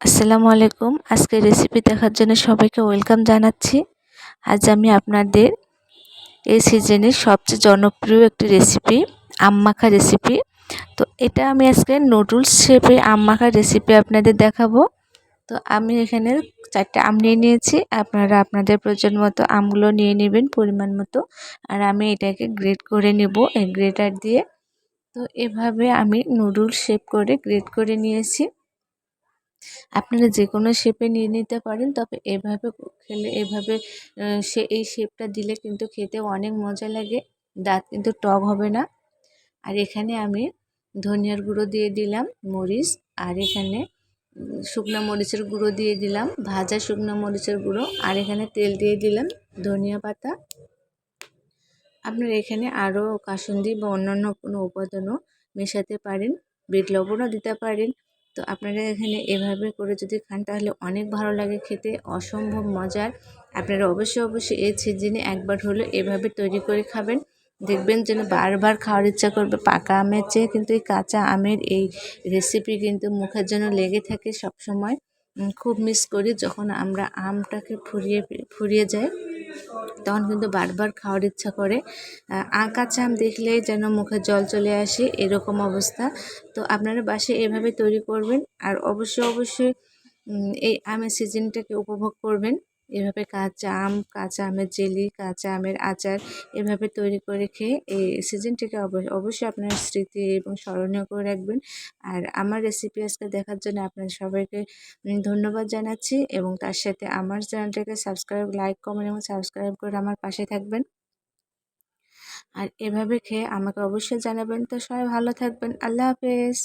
আসসালামু আলাইকুম। আজকে রেসিপি দেখার জন্য সবাইকে ওয়েলকাম জানাচ্ছি। আজ আমি আপনাদের এই সিজনের সবচেয়ে জনপ্রিয় একটি রেসিপি মাখা রেসিপি তো এটা আমি আজকে নুডলস শেপে মাখা রেসিপি আপনাদের দেখাবো। তো আমি এখানে চারটে আম নিয়ে নিয়েছি। আপনারা আপনাদের প্রয়োজন মতো আমগুলো নিয়ে নেবেন পরিমাণ মতো। আর আমি এটাকে গ্রেট করে নেব এই গ্রেটার দিয়ে। তো এভাবে আমি নুডলস শেপ করে গ্রেট করে নিয়েছি। আপনারা যে কোনো শেপে নিয়ে নিতে পারেন, তবে এভাবে খেলে, এভাবে সে, এই শেপটা দিলে কিন্তু খেতে অনেক মজা লাগে, দাঁত কিন্তু টক হবে না। আর এখানে আমি ধনিয়ার গুঁড়ো দিয়ে দিলাম মরিচ, আর এখানে শুকনো মরিচের গুঁড়ো দিয়ে দিলাম, ভাজা শুকনো মরিচের গুঁড়ো, আর এখানে তেল দিয়ে দিলাম ধনিয়া পাতা। আপনারা এখানে আরও কাসুন্দি বা অন্যান্য কোনো উপাদানও মেশাতে পারেন, বিট লবণও দিতে পারেন তো আপনারা এখানে এভাবে করে যদি খান, তাহলে অনেক ভালো লাগে খেতে, অসম্ভব মজার। আপনারা অবশ্যই অবশ্যই এই সিজনে একবার হলো এভাবে তৈরি করে খাবেন। দেখবেন যেন বারবার খাওয়ার ইচ্ছা করবে। পাকা আমের চেয়ে কিন্তু এই কাঁচা আমের এই রেসিপি কিন্তু মুখের জন্য লেগে থাকে সব সময় খুব মিস করি যখন আমরা আমটাকে ফুরিয়ে ফুরিয়ে যায়। তখন কিন্তু বারবার খাওয়ার ইচ্ছা করে। আঁকা চাম দেখলেই যেন মুখে জল চলে আসে, এরকম অবস্থা। তো আপনারা বাসে এভাবে তৈরি করবেন আর অবশ্যই অবশ্যই এই আমের সিজনটাকে উপভোগ করবেন। এভাবে কাঁচা আম, কাঁচা আমের জেলি, কাঁচা আমের আচার এভাবে তৈরি করে খেয়ে এই সিজনটিকে অবশ্যই আপনার স্মৃতি এবং স্মরণীয় করে রাখবেন। আর আমার রেসিপি আজকে দেখার জন্য আপনার সবাইকে ধন্যবাদ জানাচ্ছি এবং তার সাথে আমার চ্যানেলটাকে সাবস্ক্রাইব লাইক কমেন্ট এবং সাবস্ক্রাইব করে আমার পাশে থাকবেন। আর এভাবে খেয়ে আমাকে অবশ্যই জানাবেন। তো সবাই ভালো থাকবেন। আল্লাহ হাফেজ।